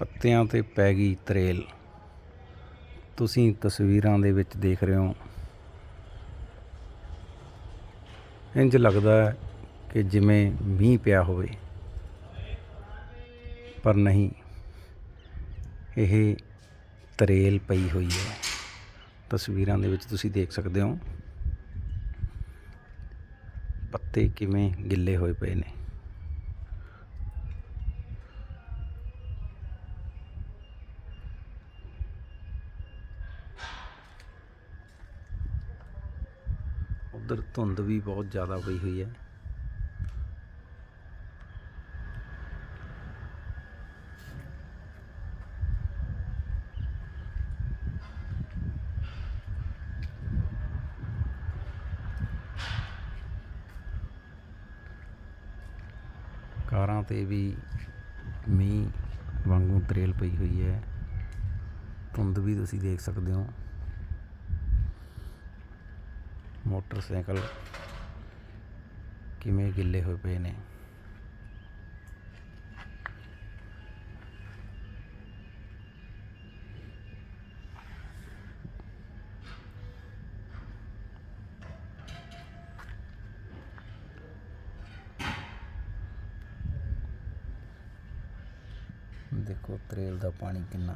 ਪੱਤਿਆਂ ਤੇ ਪੈ ਗਈ ਤਰੇਲ। ਤੁਸੀਂ ਤਸਵੀਰਾਂ ਦੇ ਵਿੱਚ ਦੇਖ ਰਹੇ ਹੋ। ਇੰਜ ਲੱਗਦਾ ਹੈ ਕਿ ਜਿਵੇਂ ਮੀਂਹ ਪਿਆ ਹੋਵੇ। ਪਰ ਨਹੀਂ, ਇਹ ਤਰੇਲ ਪਈ ਹੋਈ ਹੈ। ਤਸਵੀਰਾਂ ਦੇ ਵਿੱਚ ਤੁਸੀਂ ਦੇਖ ਸਕਦੇ ਹੋ। ਪੱਤੇ ਕਿਵੇਂ ਗਿੱਲੇ ਹੋਏ ਪਏ ਨੇ। ਉਧਰ ਧੁੰਦ ਵੀ ਬਹੁਤ ਜ਼ਿਆਦਾ ਪਈ ਹੋਈ ਹੈ। ਕਾਰਾਂ ਤੇ ਵੀ ਮੀਂਹ ਵਾਂਗੂ ਤਰੇਲ ਪਈ ਹੋਈ ਹੈ। ਧੁੰਦ ਵੀ ਤੁਸੀਂ ਦੇਖ ਸਕਦੇ ਹੋ। ਮੋਟਰਸਾਈਕਲ ਕਿਵੇਂ ਗਿੱਲੇ ਹੋਏ ਪਏ ਨੇ। ਦੇਖੋ ਤਰੇਲ ਦਾ ਪਾਣੀ ਕਿੰਨਾ